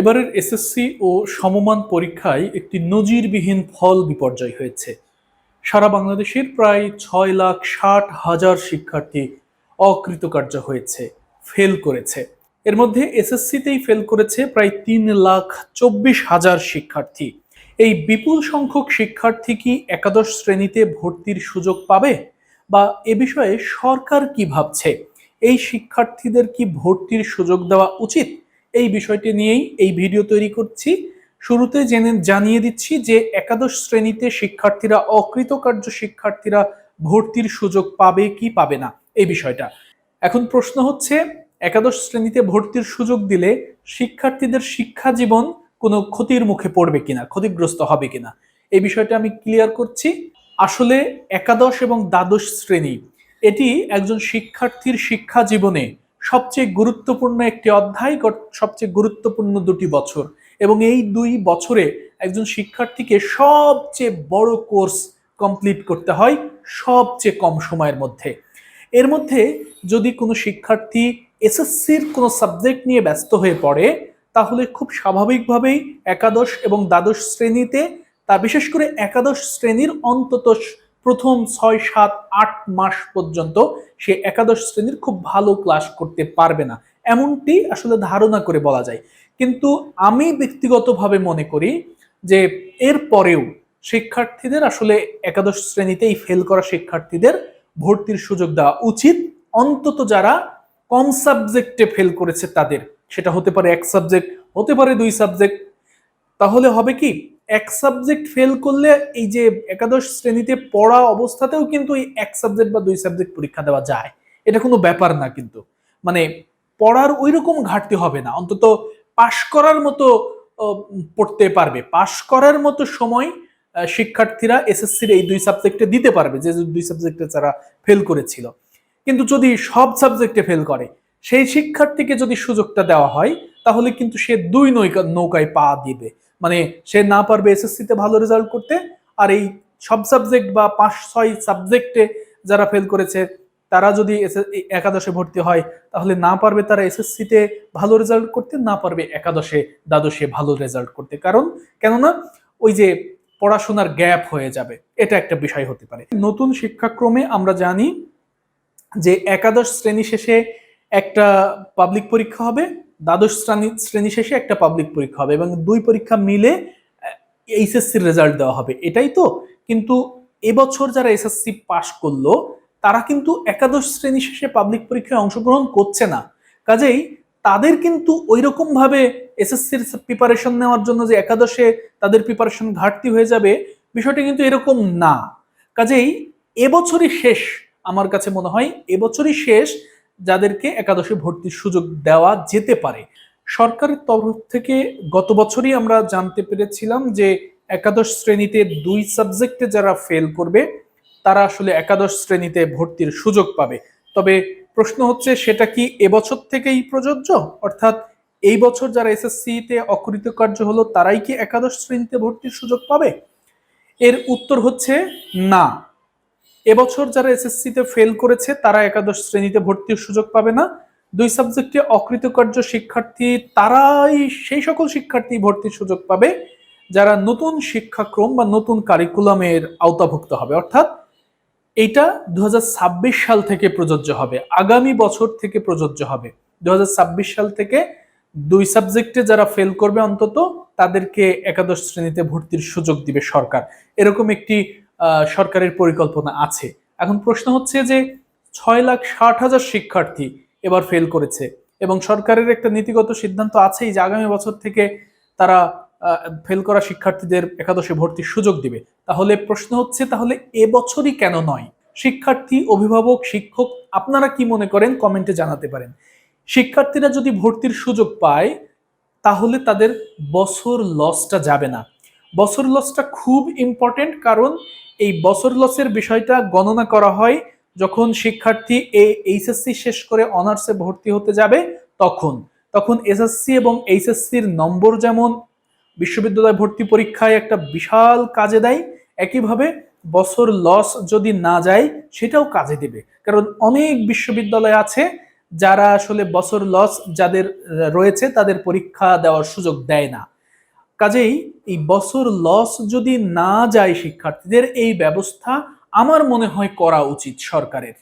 এবারের এসএসসি ও সমমান পরীক্ষায় একটি নজিরবিহীন ফল বিপর্যয় হয়েছে। সারা বাংলাদেশের প্রায় ছয় লাখ ষাট হাজার শিক্ষার্থী অকৃতকার্য হয়েছে, ফেল করেছে। এর মধ্যে এসএসসিতেই ফেল করেছে প্রায় তিন লাখ চব্বিশ হাজার শিক্ষার্থী। এই বিপুল সংখ্যক শিক্ষার্থী কি একাদশ শ্রেণীতে ভর্তির সুযোগ পাবে বা এ বিষয়ে সরকার কি ভাবছে? এই শিক্ষার্থীদের কি ভর্তির সুযোগ দেওয়া উচিত? এই বিষয়টি নিয়েই এই ভিডিও তৈরি করছি। শুরুতে জেনে জানিয়ে দিচ্ছি যে একাদশ শ্রেণীতে শিক্ষার্থীরা অকৃতকার্য শিক্ষার্থীরা ভর্তির সুযোগ পাবে কি পাবে না, এই বিষয়টা। এখন প্রশ্ন হচ্ছে, একাদশ শ্রেণীতে ভর্তির সুযোগ দিলে শিক্ষার্থীদের শিক্ষা জীবন কোনো ক্ষতির মুখে পড়বে কিনা, ক্ষতিগ্রস্ত হবে কিনা, এই বিষয়টা আমি ক্লিয়ার করছি। আসলে একাদশ এবং দ্বাদশ শ্রেণি, এটি একজন শিক্ষার্থীর শিক্ষা জীবনে সবচেয়ে গুরুত্বপূর্ণ একটি অধ্যায় সবচেয়ে গুরুত্বপূর্ণ দুটি বছর। এবং এই দুই বছরে একজন শিক্ষার্থীকে সবচেয়ে বড় কোর্স কমপ্লিট করতে হয় সবচেয়ে কম সময়ের মধ্যে। এর মধ্যে যদি কোনো শিক্ষার্থী এসএসসির কোনো সাবজেক্ট নিয়ে ব্যস্ত হয়ে পড়ে, তাহলে খুব স্বাভাবিকভাবেই একাদশ এবং দ্বাদশ শ্রেণীতে, তা বিশেষ করে একাদশ শ্রেণির অন্তত প্রথম ছয়, সাত, আট মাস পর্যন্ত সে একাদশ শ্রেণির খুব ভালো ক্লাস করতে পারবে না। এমনটি আসলে ধারণা করে বলা যায়। কিন্তু আমি ব্যক্তিগতভাবে মনে করি যে এর পরেও শিক্ষার্থীদের আসলে একাদশ শ্রেণীতেই ফেল করা শিক্ষার্থীদের ভর্তির সুযোগ দেওয়া উচিত। অন্তত যারা কম সাবজেক্টে ফেল করেছে তাদের, সেটা হতে পারে এক সাবজেক্ট হতে পারে দুই সাবজেক্ট তাহলে হবে কি? এক সাবজেক্ট ফেল করলে এই যে একাদশ শ্রেণীতে পড়া অবস্থাতেও কিন্তু এই এক সাবজেক্ট বা দুই সাবজেক্ট পরীক্ষা দেওয়া যায়। এটা কোনো ব্যাপার না কিন্তু। মানে পড়ার ওই রকম ঘাটতি হবে না। অন্তত পাশ করার মতো পড়তে পারবে। পাশ করার মতো সময় শিক্ষার্থীরা এসএসসির এই দুই সাবজেক্টে দিতে পারবে, যে দুই সাবজেক্টে যারা ফেল করেছিল। কিন্তু যদি সব সাবজেক্টে ফেল করে সেই শিক্ষার্থীকে যদি সুযোগটা দেওয়া হয়, তাহলে কিন্তু সে দুই নৌকা নৌকায় পা দিবে। মানে সে না পারবে এসএসসি তে ভালো রেজাল্ট করতে, আর এই সব সাবজেক্ট বা পাঁচ, ছয় সাবজেক্টে যারা ফেল করেছে, তারা যদি একাদশে ভর্তি হয়, তাহলে না পারবে তারা এসএসসি তে ভালো রেজাল্ট করতে, না পারবে একাদশে, দ্বাদশে ভালো রেজাল্ট করতে। কারণ, কেননা, ওই যে পড়াশোনার গ্যাপ হয়ে যাবে, এটা একটা বিষয় হতে পারে। নতুন শিক্ষাক্রমে আমরা জানি যে একাদশ শ্রেণি শেষে একটা পাবলিক পরীক্ষা হবে, দ্বাদশ শ্রেণি শ্রেণি শেষে একটা পাবলিক পরীক্ষা হবে এবং দুই পরীক্ষা মিলে এইচএসসির রেজাল্ট দেওয়া হবে। এটাই তো। কিন্তু এবছর যারা এসএসসি পাশ করল, তারা কিন্তু একাদশ শ্রেণি শেষে পাবলিক পরীক্ষায় অংশগ্রহণ করছে না। কাজেই তাদের কিন্তু ওই রকম ভাবে এসএসসির প্রিপারেশন নেওয়ার জন্য যে একাদশে তাদের প্রিপারেশন ঘাটতি হয়ে যাবে, বিষয়টা কিন্তু এরকম না। কাজেই এবছরই শেষ, আমার কাছে মনে হয়, এবছরই শেষ যাদেরকে একাদশে ভর্তির সুযোগ দেওয়া যেতে পারে। সরকারের তরফ থেকে গত বছরই আমরা জানতে পেরেছিলাম যে একাদশ শ্রেণীতে দুই সাবজেক্টে যারা ফেল করবে, তারা আসলে একাদশ শ্রেণীতে ভর্তির সুযোগ পাবে। তবে প্রশ্ন হচ্ছে, সেটা কি এবছর থেকেই প্রযোজ্য? অর্থাৎ এই বছর যারা এসএসসি তে অকৃতকার্য হলো, তারাই কি একাদশ শ্রেণীতে ভর্তির সুযোগ পাবে? এর উত্তর হচ্ছে না। এবছর যারা এসএসসি তে ফেল করেছে, তারা একাদশ শ্রেণীতে ভর্তির সুযোগ পাবে না। দুই সাবজেক্টে অকৃতকার্য শিক্ষার্থী, তারাই সেই সকল শিক্ষার্থী ভর্তির সুযোগ পাবে, যারা নতুন শিক্ষাক্রম বা নতুন কারিকুলামের আওতাভুক্ত হবে। অর্থাৎ এটা দু হাজার ছাব্বিশ সাল থেকে প্রযোজ্য হবে, আগামী বছর থেকে প্রযোজ্য হবে। দু হাজার ছাব্বিশ সাল থেকে দুই সাবজেক্টে যারা ফেল করবে অন্তত, তাদেরকে একাদশ শ্রেণীতে ভর্তির সুযোগ দিবে সরকার। এরকম একটি সরকারের পরিকল্পনা আছে। এখন প্রশ্ন হচ্ছে যে ছয় লাখ ষাট হাজার শিক্ষার্থী এবার ফেল করেছে এবং সরকারের একটা নীতিগত সিদ্ধান্ত আছেই যে আগামী বছর থেকে তারা ফেল করা শিক্ষার্থীদের একাদশে ভর্তির সুযোগ দিবে। তাহলে প্রশ্ন হচ্ছে, তাহলে এবছরই কেন নয়? শিক্ষার্থী, অভিভাবক, শিক্ষক, আপনারা কি মনে করেন? কমেন্টে জানাতে পারেন। শিক্ষার্থীরা যদি ভর্তির সুযোগ পায়, তাহলে তাদের বছর লসটা যাবে না। বছর লসটা খুব ইম্পর্টেন্ট কারণ এই বছর লসের বিষয়টা গণনা করা হয় যখন শিক্ষার্থী এই এইচএসসি শেষ করে অনার্সে ভর্তি হতে যাবে তখন। তখন এসএসসি এবং এইচএসসির নম্বর যেমন বিশ্ববিদ্যালয় ভর্তি পরীক্ষায় একটা বিশাল কাজে দেয়, একইভাবে বছর লস যদি না যায় সেটাও কাজে দেবে। কারণ অনেক বিশ্ববিদ্যালয় আছে যারা আসলে বছর লস যাদের রয়েছে তাদের পরীক্ষা দেওয়ার সুযোগ দেয় না। কাজেই এই বছর লস যদি না যায় শিক্ষার্থীদের, এই ব্যবস্থা আমার মনে হয় করা উচিত সরকারের।